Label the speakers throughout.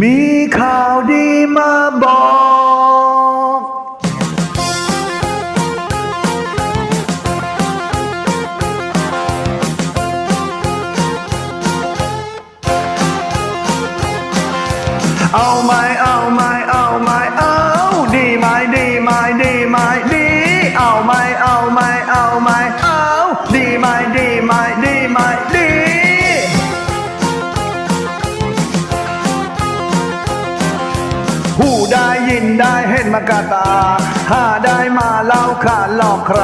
Speaker 1: มีข่าวดีมาบอก เอาไหมเอาไหมเอาไหมเอาดีไหมดีไหมดีไหมดี เอาไหมเอาไหมเอาไหมเอาดีไหมดีไหมดี นได้เห็นมากาตา หาได้มาเล่าขาดหลอกใคร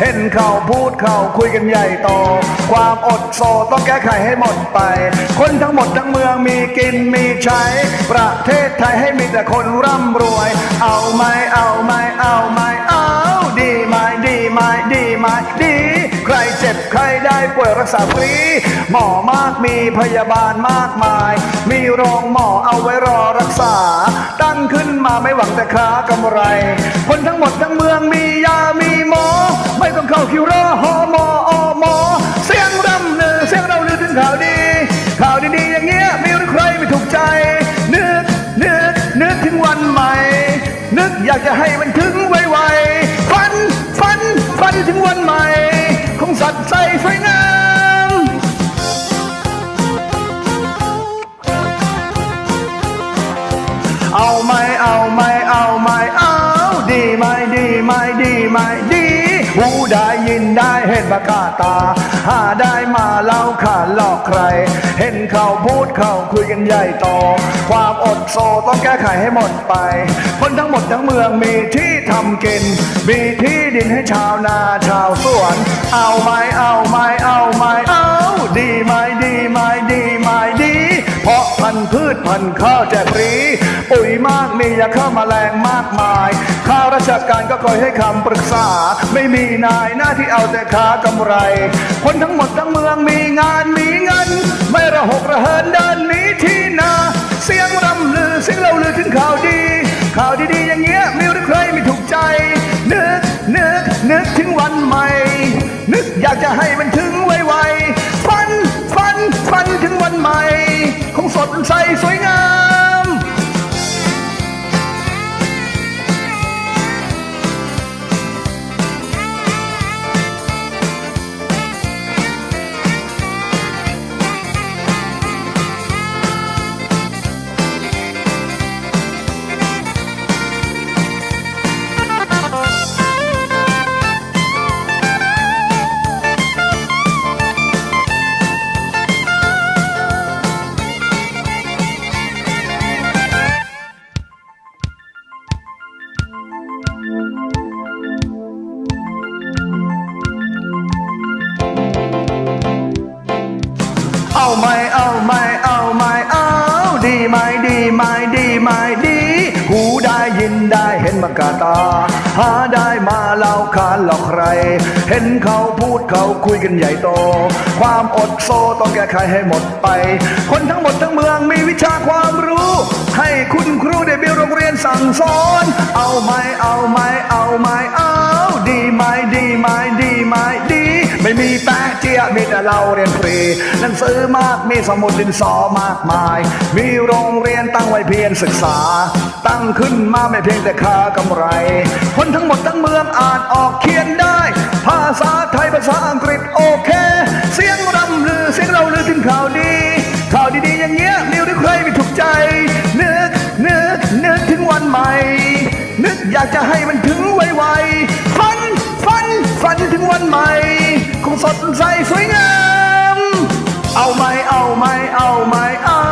Speaker 1: เห็นเขาพูดเขาคุยกันใหญ่โต ความอดโซต้องแก้ไขให้หมดไป คนทั้งหมดทั้งเมืองมีกินมีใช้ ประเทศไทยให้มีแต่คนร่ำรวย เอาไหมเอาไหม รักษาฟรี หมอมากมีพยาบาลมากมาย มีโรงหมอเอาไว้รอรักษา ตั้งขึ้นมาไม่หวังแต่ค้ากำไร คนทั้งหมดทั้งเมืองมียา มีหมอ ไม่ต้องเข้าคิวรอหอมออมอ เสียงร่ำลือเสียงเราลือถึงข่าวดี ข่าวดีๆอย่างเงี้ยมีหรือใครไม่ถูกใจ นึกนึกนึกถึงวันใหม่ นึกอยากจะให้มันถึงไวๆฝันฝันฝันถึงวันใหม่ของสัต ไหมเอาไหมเอาไหมเอาดีไหมดีไหมดีไหมดีหูได้ยินได้เห็นประกาตา หาได้มาเล่าขาดหลอกใคร เห็นเขาพูดเขาคุยกันใหญ่โตความอดโซต้องแก้ไขให้หมดไป คนทั้งหมดทั้งเมืองมีที่ทำกิน มีที่ดินให้ชาวนาชาวสวน เอาไหมเอาไหมเอาไหมเอาดีไชพันธุ์ข้าวแจกฟรีปุ๋ยมากมียาฆ่ามาแมลงมากมาย ข้าราชการก็คอยให้คำปรึกษา ไม่มีนายหน้าที่เอาแต่ค้ากำไร คนทั้งหมดทั้งเมืองมีงานมีเงิน ไม่ระหกระเหินเดินหนีที่นา เสียงรำลือเสียงเล่าลือถึงข่าวดี ข่าวดีๆอย่างเงี้ยมีหรือใครไม่ถูกใจ นึกนึกนึกถึงวันใหม่ นึกอยากจะให้มันถึงไวๆฝันฝันฝันถึงวันใหม่ คงสดใสสวยงาม เอาไหมเอาไหมเอาไหมเอาดีไหมดีไหมดีไหมดี หูได้ยินได้เห็นมากาตา หาได้มาเล่าขานหลอกใคร เห็นเขาพูดเขาคุยกันใหญ่โต ความอดโซต้องแก้ไขให้หมดไป คนทั้งหมดทั้งเมืองมีวิชาความรู้ ให้คุณครูได้มีโรงเรียนสั่งสอน เอาไหมเอาไหมเอาไหมเอา ยมีแต่เราเรียนฟรีหนังสือมากมีสมุดดินสอมากมาย มีโรงเรียนตั้งไว้เพียงศึกษา ตั้งขึ้นมาไม่เพียงแต่ค่ากำไร คนทั้งหมดทั้งเมืองอ่านออกเขียนได้ ภาษาไทยภาษาอังกฤษโอเค เสียงรำลือเสียงเราลือถึงข่าวดีข่าวดีๆอย่างเงี้ยมีหรือใครไม่ถูกใจนึกนึกนึกถึงวันใหม่นึกอยากจะให้มันถึงไวๆฝันฝันฝันถึงวันใหม่ คงสดใสสวยงามเอาไหมเอาไหมเอาไหมเอา